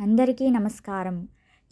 అందరికీ నమస్కారం.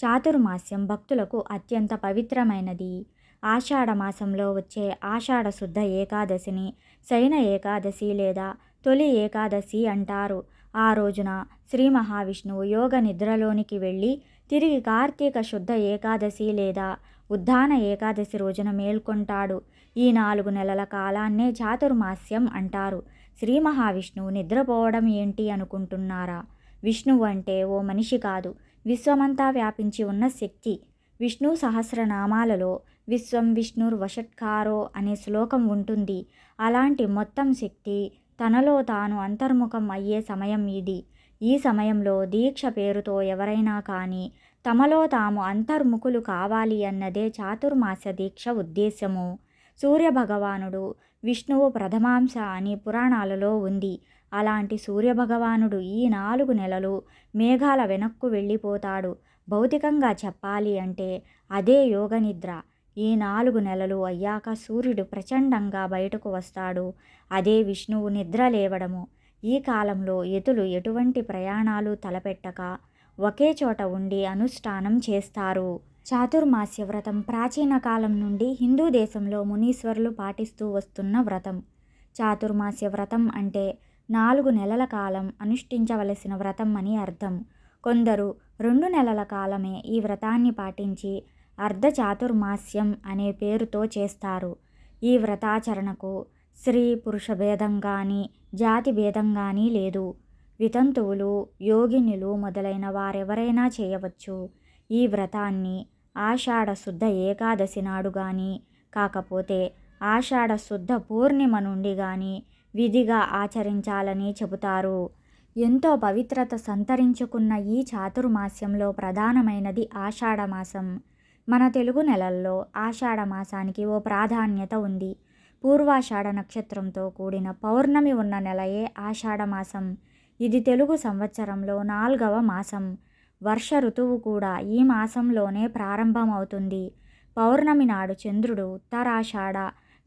చాతుర్మాస్యం భక్తులకు అత్యంత పవిత్రమైనది. ఆషాఢ మాసంలో వచ్చే ఆషాఢ శుద్ధ ఏకాదశిని శయన ఏకాదశి లేదా తొలి ఏకాదశి అంటారు. ఆ రోజున శ్రీ మహావిష్ణువు యోగ నిద్రలోనికి వెళ్ళి తిరిగి కార్తీక శుద్ధ ఏకాదశి లేదా ఉద్దాన ఏకాదశి రోజున మేల్కొంటాడు. ఈ నాలుగు నెలల కాలాన్నే చాతుర్మాస్యం అంటారు. శ్రీ మహావిష్ణువు నిద్రపోవడం ఏంటి అనుకుంటున్నారా? విష్ణువు అంటే ఓ మనిషి కాదు. విశ్వమంతా వ్యాపించి ఉన్న శక్తి. విష్ణు సహస్రనామాలలో విశ్వం విష్ణుర్ వషట్కారో అనే శ్లోకం ఉంటుంది. అలాంటి మొత్తం శక్తి తనలో తాను అంతర్ముఖం అయ్యే సమయం ఇది. ఈ సమయంలో దీక్ష పేరుతో ఎవరైనా కానీ తమలో తాము అంతర్ముఖులు కావాలి అన్నదే చాతుర్మాస దీక్ష ఉద్దేశము సూర్యభగవానుడు విష్ణువు ప్రథమాంశ అని పురాణాలలో ఉంది. అలాంటి సూర్యభగవానుడు ఈ నాలుగు నెలలు మేఘాల వెనక్కు వెళ్ళిపోతాడు. భౌతికంగా చెప్పాలి అంటే అదే యోగ నిద్ర ఈ నాలుగు నెలలు అయ్యాక సూర్యుడు ప్రచండంగా బయటకు వస్తాడు. అదే విష్ణువు నిద్ర లేవడము. ఈ కాలంలో ఎతులు ఎటువంటి ప్రయాణాలు తలపెట్టక ఒకే చోట ఉండి అనుష్ఠానం చేస్తారు. చాతుర్మాస్య వ్రతం ప్రాచీన కాలం నుండి హిందూ దేశంలో మునీశ్వరులు పాటిస్తూ వస్తున్న వ్రతం. చాతుర్మాస్య వ్రతం అంటే నాలుగు నెలల కాలం అనుష్ఠించవలసిన వ్రతం అని అర్థం. కొందరు రెండు నెలల కాలమే ఈ వ్రతాన్ని పాటించి అర్ధ చాతుర్మాస్యం అనే పేరుతో చేస్తారు. ఈ వ్రతాచరణకు స్త్రీ పురుష భేదం కానీ జాతి భేదం కానీ లేదు. వితంతువులు యోగినులు మొదలైన వారెవరైనా చేయవచ్చు. ఈ వ్రతాన్ని ఆషాఢ శుద్ధ ఏకాదశి నాడు కానీ కాకపోతే ఆషాఢ శుద్ధ పూర్ణిమ నుండి కానీ విధిగా ఆచరించాలని చెబుతారు. ఎంతో పవిత్రత సంతరించుకున్న ఈ చాతుర్మాస్యంలో ప్రధానమైనది ఆషాఢమాసం. మన తెలుగు నెలల్లో ఆషాఢ మాసానికి ఓ ప్రాధాన్యత ఉంది. పూర్వాషాఢ నక్షత్రంతో కూడిన పౌర్ణమి ఉన్న నెలయే ఆషాఢమాసం. ఇది తెలుగు సంవత్సరంలో నాల్గవ మాసం. వర్ష ఋతువు కూడా ఈ మాసంలోనే ప్రారంభమవుతుంది. పౌర్ణమి నాడు చంద్రుడు ఉత్తరాషాఢ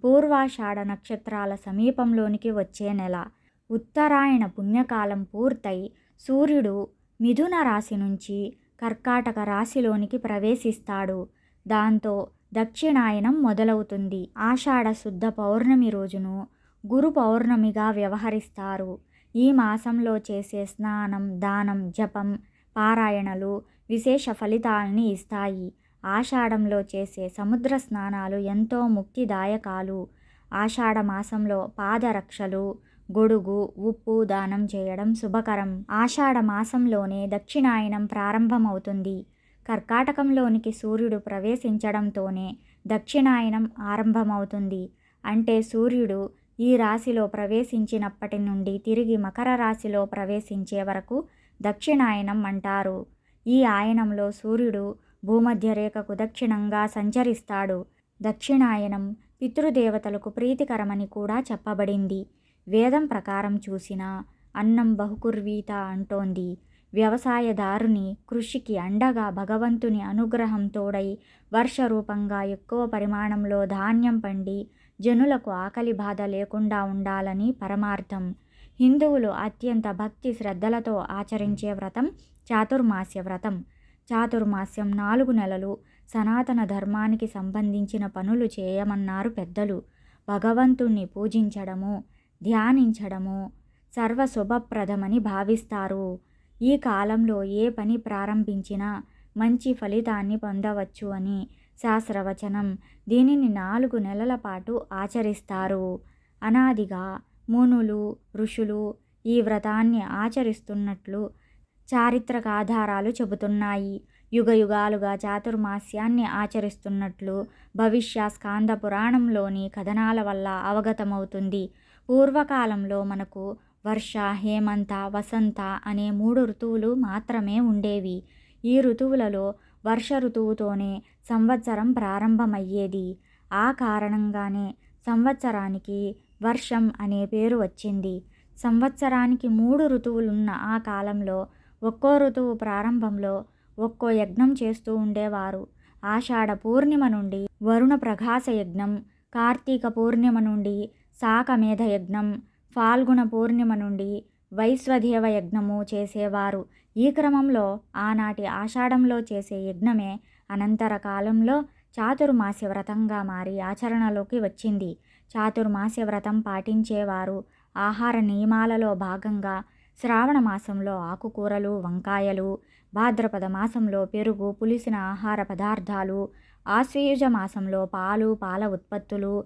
పూర్వాషాఢ నక్షత్రాల సమీపంలోనికి వచ్చే నెల. ఉత్తరాయణ పుణ్యకాలం పూర్తయి సూర్యుడు మిథున రాశి నుంచి కర్కాటక రాశిలోనికి ప్రవేశిస్తాడు. దాంతో దక్షిణాయనం మొదలవుతుంది. ఆషాఢ శుద్ధ పౌర్ణమి రోజును గురు పౌర్ణమిగా వ్యవహరిస్తారు. ఈ మాసంలో చేసే స్నానం దానం జపం పారాయణలు విశేష ఫలితాలని ఇస్తాయి. ఆషాఢంలో చేసే సముద్ర స్నానాలు ఎంతో ముక్తిదాయకాలు. ఆషాఢ మాసంలో పాదరక్షలు గొడుగు ఉప్పు దానం చేయడం శుభకరం. ఆషాఢ మాసంలోనే దక్షిణాయనం ప్రారంభమవుతుంది. కర్కాటకంలోనికి సూర్యుడు ప్రవేశించడంతోనే దక్షిణాయనం ఆరంభమవుతుంది. అంటే సూర్యుడు ఈ రాశిలో ప్రవేశించినప్పటి నుండి తిరిగి మకర రాశిలో ప్రవేశించే వరకు దక్షిణాయనం అంటారు. ఈ ఆయనంలో సూర్యుడు భూమధ్యరేఖకు దక్షిణంగా సంచరిస్తాడు. దక్షిణాయనం పితృదేవతలకు ప్రీతికరమని కూడా చెప్పబడింది. వేదం ప్రకారం చూసినా అన్నం బహుకుర్వీత అంటోంది. వ్యవసాయదారుని కృషికి అండగా భగవంతుని అనుగ్రహం తోడై వర్ష రూపంగా ఎక్కువ పరిమాణంలో ధాన్యం పండి జనులకు ఆకలి బాధ లేకుండా ఉండాలని పరమార్థం. హిందువులు అత్యంత భక్తి శ్రద్ధలతో ఆచరించే వ్రతం చాతుర్మాస్య వ్రతం. చాతుర్మాస్యం నాలుగు నెలలు సనాతన ధర్మానికి సంబంధించిన పనులు చేయమన్నారు పెద్దలు. భగవంతుణ్ణి పూజించడము ధ్యానించడము సర్వశుభప్రదమని భావిస్తారు. ఈ కాలంలో ఏ పని ప్రారంభించినా మంచి ఫలితాన్ని పొందవచ్చు అని శాస్త్రవచనం దీనిని నాలుగు నెలల పాటు ఆచరిస్తారు. అనాదిగా మునులు ఋషులు ఈ వ్రతాన్ని ఆచరిస్తున్నట్లు చారిత్రక ఆధారాలు చెబుతున్నాయి. యుగ యుగాలుగా చాతుర్మాస్యాన్ని ఆచరిస్తున్నట్లు భవిష్య స్కాంద పురాణంలోని కథనాల వల్ల అవగతమవుతుంది. పూర్వకాలంలో మనకు వర్ష హేమంత వసంత అనే మూడు ఋతువులు మాత్రమే ఉండేవి. ఈ ఋతువులలో వర్ష ఋతువుతోనే సంవత్సరం ప్రారంభమయ్యేది. ఆ కారణంగానే సంవత్సరానికి వర్షం అనే పేరు వచ్చింది. సంవత్సరానికి మూడు ఋతువులున్న ఆ కాలంలో ఒక్కో ఋతువు ప్రారంభంలో ఒక్కో యజ్ఞం చేస్తూ ఉండేవారు. ఆషాఢ పూర్ణిమ నుండి వరుణ ప్రకాశ యజ్ఞం కార్తీక పూర్ణిమ నుండి శాకమేధ యజ్ఞం ఫాల్గుణ పూర్ణిమ నుండి వైశ్వదేవ యజ్ఞము చేసేవారు. ఈ క్రమంలో ఆనాటి ఆషాఢంలో చేసే యజ్ఞమే అనంతర కాలంలో చాతుర్మాస్య వ్రతంగా మారి ఆచరణలోకి వచ్చింది. చాతుర్మాస్య వ్రతం పాటించేవారు. ఆహార నియమాలలో భాగంగా శ్రావణ మాసంలో ఆకుకూరలు వంకాయలు భాద్రపద మాసంలో పెరుగు పులిసిన ఆహార పదార్థాలు ఆశ్వయుజ మాసంలో పాలు పాల ఉత్పత్తులు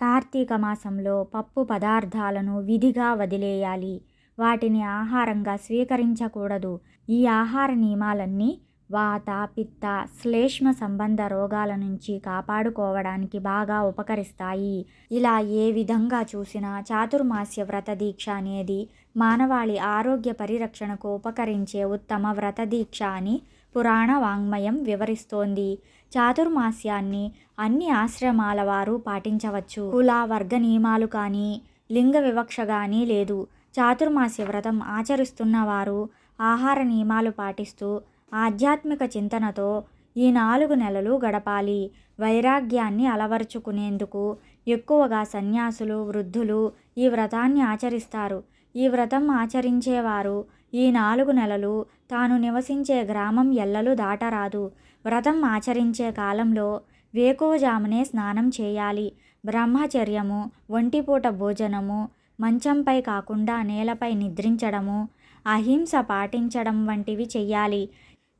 కార్తీక మాసంలో పప్పు పదార్థాలను విధిగా వదిలేయాలి. వాటిని ఆహారంగా స్వీకరించకూడదు. ఈ ఆహార నియమాలన్నీ వాత పిత్త శ్లేష్మ సంబంధ రోగాల నుంచి కాపాడుకోవడానికి బాగా ఉపకరిస్తాయి. ఇలా ఏ విధంగా చూసినా చాతుర్మాస్య వ్రత దీక్ష అనేది మానవాళి ఆరోగ్య పరిరక్షణకు ఉపకరించే ఉత్తమ వ్రత దీక్ష అని పురాణ వాంగ్మయం వివరిస్తోంది. చాతుర్మాస్యాన్ని అన్ని ఆశ్రమాల వారు పాటించవచ్చు. కుల వర్గ నియమాలు కానీ లింగ వివక్ష కానీ లేదు. చాతుర్మాస్య వ్రతం ఆచరిస్తున్న వారు ఆహార నియమాలు పాటిస్తూ ఆధ్యాత్మిక చింతనతో ఈ నాలుగు నెలలు గడపాలి. వైరాగ్యాన్ని అలవరుచుకునేందుకు ఎక్కువగా సన్యాసులు వృద్ధులు ఈ వ్రతాన్ని ఆచరిస్తారు. ఈ వ్రతం ఆచరించేవారు ఈ నాలుగు నెలలు తాను నివసించే గ్రామం ఎల్లలు దాటరాదు. వ్రతం ఆచరించే కాలంలో వేకువజామునే స్నానం చేయాలి. బ్రహ్మచర్యము ఒంటిపూట భోజనము మంచంపై కాకుండా నేలపై నిద్రించడము అహింస పాటించడం వంటివి చెయ్యాలి.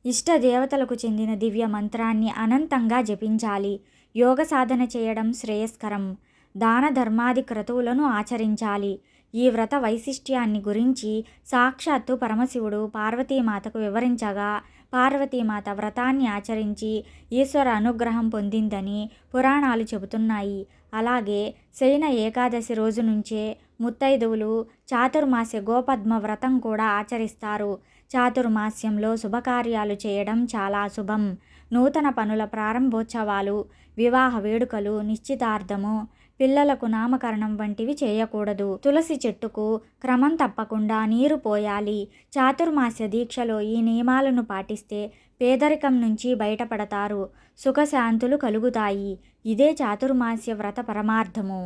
ఇష్ట దేవతలకు చెందిన దివ్య మంత్రాన్ని అనంతంగా జపించాలి. యోగ సాధన చేయడం శ్రేయస్కరం. దాన ధర్మాది క్రతువులను ఆచరించాలి. ఈ వ్రత వైశిష్ట్యాన్ని గురించి సాక్షాత్తు పరమశివుడు పార్వతీమాతకు వివరించగా పార్వతీమాత వ్రతాన్ని ఆచరించి ఈశ్వర అనుగ్రహం పొందిందని పురాణాలు చెబుతున్నాయి. అలాగే శయన ఏకాదశి రోజు నుంచే ముత్తైదువులు చాతుర్మాస్య గోపద్మ వ్రతం కూడా ఆచరిస్తారు. చాతుర్మాస్యంలో శుభకార్యాలు చేయడం చాలా శుభం. నూతన పనుల ప్రారంభోత్సవాలు వివాహ వేడుకలు నిశ్చితార్థము పిల్లలకు నామకరణం వంటివి చేయకూడదు. తులసి చెట్టుకు క్రమం తప్పకుండా నీరు పోయాలి. చాతుర్మాస్య దీక్షలో ఈ నియమాలను పాటిస్తే పేదరికం నుంచి బయటపడతారు. సుఖశాంతులు కలుగుతాయి. ఇదే చాతుర్మాస్య వ్రత పరమార్థము.